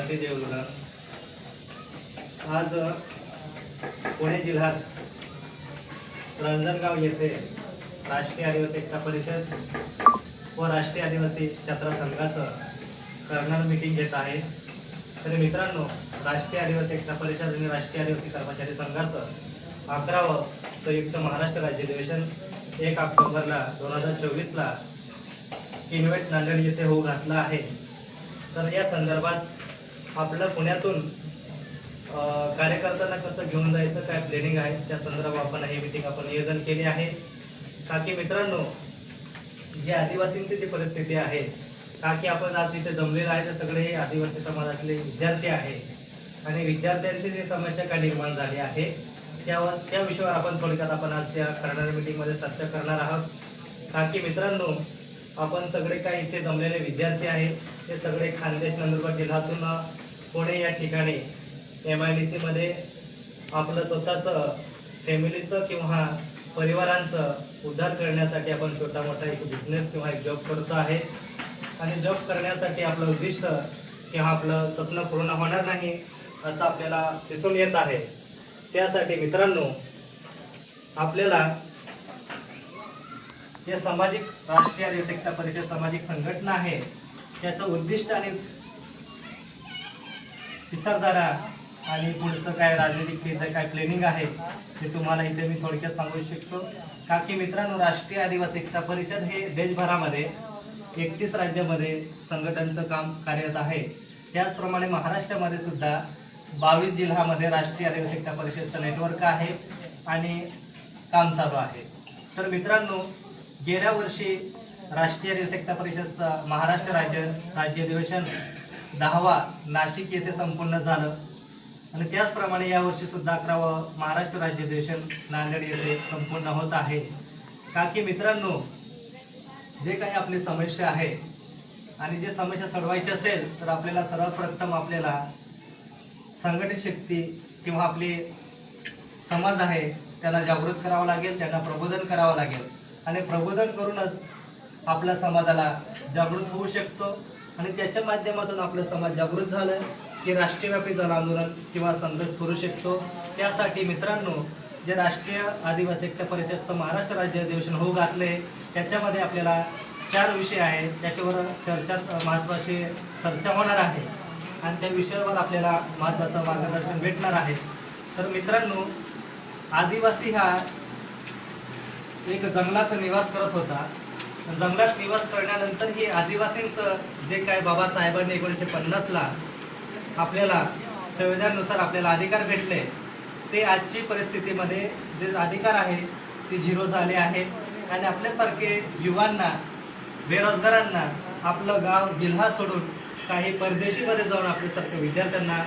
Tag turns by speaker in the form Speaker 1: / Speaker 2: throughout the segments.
Speaker 1: असे देवगुणा आज पुणे जिल्ह्यात रंजनगाव येथे राष्ट्रीय आदिवासी एकता परिषद व राष्ट्रीय आदिवासी छात्र संघाचं कर्नल मीटिंग घेत आहे. तर मित्रांनो राष्ट्रीय आदिवासी एकता परिषद आणि राष्ट्रीय आदिवासी कर्मचारी संघाचं अकरावं संयुक्त महाराष्ट्र राज्य अधिवेशन एक ऑक्टोबरला दोन हजार चोवीसला किनवेट नांदेड येथे होऊ घातला आहे. तर या संदर्भात आपलं पुण्यातून कार्यकर्त्यांना कसं घेऊन जायचं काय प्लॅनिंग आहे त्या संदर्भात आपण हे मिटिंग आपण नियोजन केले आहे. का की मित्रांनो जी आदिवासींची जी परिस्थिती आहे का की आपण आज तिथे जमलेलं आहे ते सगळे आदिवासी समाजातले विद्यार्थी आहे. आणि विद्यार्थ्यांची जी समस्या काय निर्माण झाली आहे त्यावर त्या विषयावर आपण थोडक्यात आपण आज त्या करणाऱ्या मीटिंगमध्ये चर्चा करणार आहोत. का की मित्रांनो आपण सगळे काय इथे जमलेले विद्यार्थी आहेत ते सगळे खानदेश नंदुरबार जिल्ह्यातून पुणे या ठिकाणी एम आय डी सीमध्ये आपलं स्वतःचं फॅमिलीचं किंवा परिवारांचं उद्धार करण्यासाठी आपण छोटा मोठा एक बिझनेस किंवा एक जॉब करतो आहे. आणि जॉब करण्यासाठी आपलं उद्दिष्ट किंवा आपलं स्वप्न पूर्ण होणार नाही असं आपल्याला दिसून येत आहे. त्यासाठी मित्रांनो आपल्याला जे सामाजिक राष्ट्रीय आदिवासी परिषद सामाजिक संघटना आहे त्याचं उद्दिष्ट आणि विचारधारा आणि पुढचं काय राजनैतिक जे काय प्लॅनिंग आहे ते तुम्हाला इथे मी थोडक्यात सांगू शकतो. का की मित्रांनो राष्ट्रीय आदिवासी एकता परिषद हे देशभरामध्ये एकतीस राज्यामध्ये संघटनेचं काम कार्यरत आहे. त्याचप्रमाणे महाराष्ट्रामध्ये सुद्धा बावीस जिल्ह्यामध्ये राष्ट्रीय आदिवासी एकता परिषदचं नेटवर्क आहे आणि काम चालू आहे. तर मित्रांनो गेल्या वर्षी राष्ट्रीय आदिवासी एकता परिषदचं महाराष्ट्र राज्य राज्य अधिवेशन दहावा नाशिक येथे संपन्न झालं. आणि त्याचप्रमाणे यावर्षी सुद्धा अकरावं महाराष्ट्र राज्य अधिवेशन नांदेड येथे संपूर्ण होत आहे. का की मित्रांनो जे काही आपली समस्या आहे आणि जे समस्या सोडवायची असेल तर आपल्याला सर्वप्रथम आपल्याला संघटित शक्ती किंवा आपली समाज आहे त्यांना जागृत करावं लागेल त्यांना प्रबोधन करावं लागेल. आणि प्रबोधन करूनच आपल्या समाजाला जागृत होऊ शकतो. आणि त्याच्या माध्यमातून आपलं समाज जागृत झालं की राष्ट्रव्यापी जन आंदोलन किंवा संघर्ष करू शकतो. त्यासाठी मित्रांनो जे राष्ट्रीय आदिवासी एकता परिषदचं महाराष्ट्र राज्य अधिवेशन होऊ घातले त्याच्यामध्ये आपल्याला चार विषय आहेत. त्याच्यावर चर्चा महत्त्वाची चर्चा होणार आहे. आणि त्या विषयावर आपल्याला महत्त्वाचं मार्गदर्शन भेटणार आहे. तर मित्रांनो आदिवासी हा एक जंगलात निवास करत होता. जंगलात निवास करण्यानंतर ही आदिवासींचं जे काय बाबासाहेबांनी एकोणीसशे पन्नासला आपल्याला संविधानानुसार आपल्याला अधिकार भेटले ते आजची परिस्थितीमध्ये जे अधिकार आहे ते झिरो झाले आहेत. आणि आपल्यासारखे युवांना बेरोजगारांना आपलं गाव जिल्हा सोडून काही परदेशीमध्ये जाऊन आपल्यासारख्या विद्यार्थ्यांना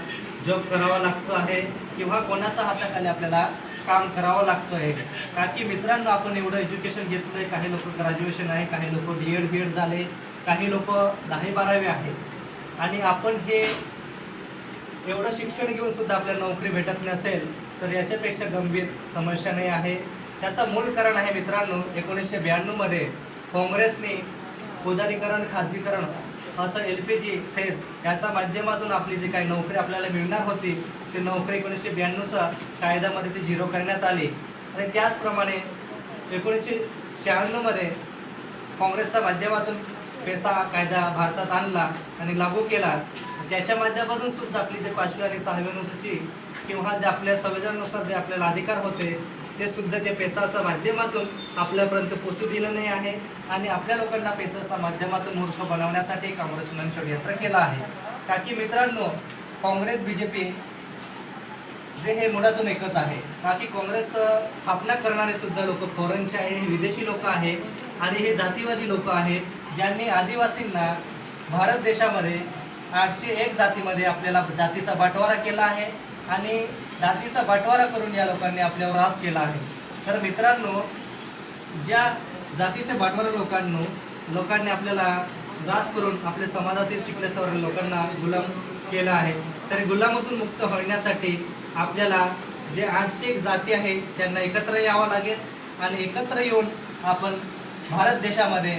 Speaker 1: जॉब करावा लागतो आहे. किंवा कोणाचा हाताखाली आपल्याला काम करावं लागतं आहे का की मित्रांनो आपण एवढं एज्युकेशन घेतलंय. काही लोक ग्रॅज्युएशन आहे काही लोक डी एड बी एड झाले काही लोक दहावी बारावी आहेत. आणि आपण हे एवढं शिक्षण घेऊन सुद्धा आपल्याला नोकरी भेटत नसेल तर याच्यापेक्षा गंभीर समस्या नाही आहे. त्याचं मूळ कारण आहे मित्रांनो एकोणीसशे ब्याण्णवमध्ये काँग्रेसने उदारीकरण खाजगीकरण असं एल पी जी सेस याच्या माध्यमातून आपली जी काही नोकरी आपल्याला मिळणार होती ती नोकरी एकोणीसशे ब्याण्णवचा कायद्यामध्ये ती झिरो करण्यात आली. आणि त्याचप्रमाणे एकोणीसशे शहाण्णवमध्ये काँग्रेसच्या माध्यमातून पेसा कायदा भारतात आणला आणि लागू केला. त्याच्या माध्यमातून सुद्धा आपली जे पाचवी आणि सहावी अनुसूची किंवा जे आपल्या संविधानानुसार जे आपल्याला अधिकार होते ते सुद्धा त्या पेसाच्या माध्यमातून आपल्यापर्यंत पोचू दिलं नाही आहे. आणि आपल्या लोकांना पेसाच्या माध्यमातून मूर्ख बनवण्यासाठी काँग्रेसनं षडयंत्र केलं आहे. का की मित्रांनो काँग्रेस बीजेपी जे हे मुळातून एकच आहे. बाकी काँग्रेस स्थापना करणारे सुद्धा लोक फॉरेनचे आहे विदेशी लोक आहे आणि हे जातीवादी लोक आहेत ज्यांनी आदिवासींना भारत देशामध्ये आठशे एक जातीमध्ये आपल्याला जातीचा बंटवारा केला आहे. आणि जातीचा बंटवारा करून या लोकांनी आपल्यावर रास केला आहे. तर मित्रांनो ज्या जातीचे बंटवारा लोकांनो लोकांनी आपल्याला रास करून आपल्या समाजातील शिकले सवरलेल्या लोकांना गुलाम केला आहे. तर गुलामातून मुक्त होण्यासाठी आपल्याला जे आंशिक एक जाती आहे त्यांना एकत्र यावं लागेल आणि एकत्र येऊन आपण भारत देशामध्ये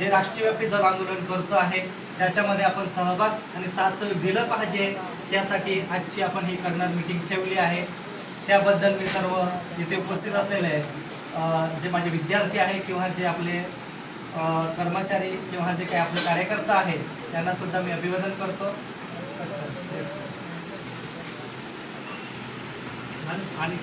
Speaker 1: जे राष्ट्रव्यापी जर आंदोलन करतो आहे त्याच्यामध्ये आपण सहभाग आणि साथ दिलं पाहिजे. त्यासाठी आजची आपण ही करणार मीटिंग ठेवली आहे. त्याबद्दल मी सर्व इथे उपस्थित असलेले जे माझे विद्यार्थी आहे किंवा जे आपले कर्मचारी किंवा जे काही आपले कार्यकर्ता आहेत त्यांना सुद्धा मी अभिवादन करतो. आणि आणि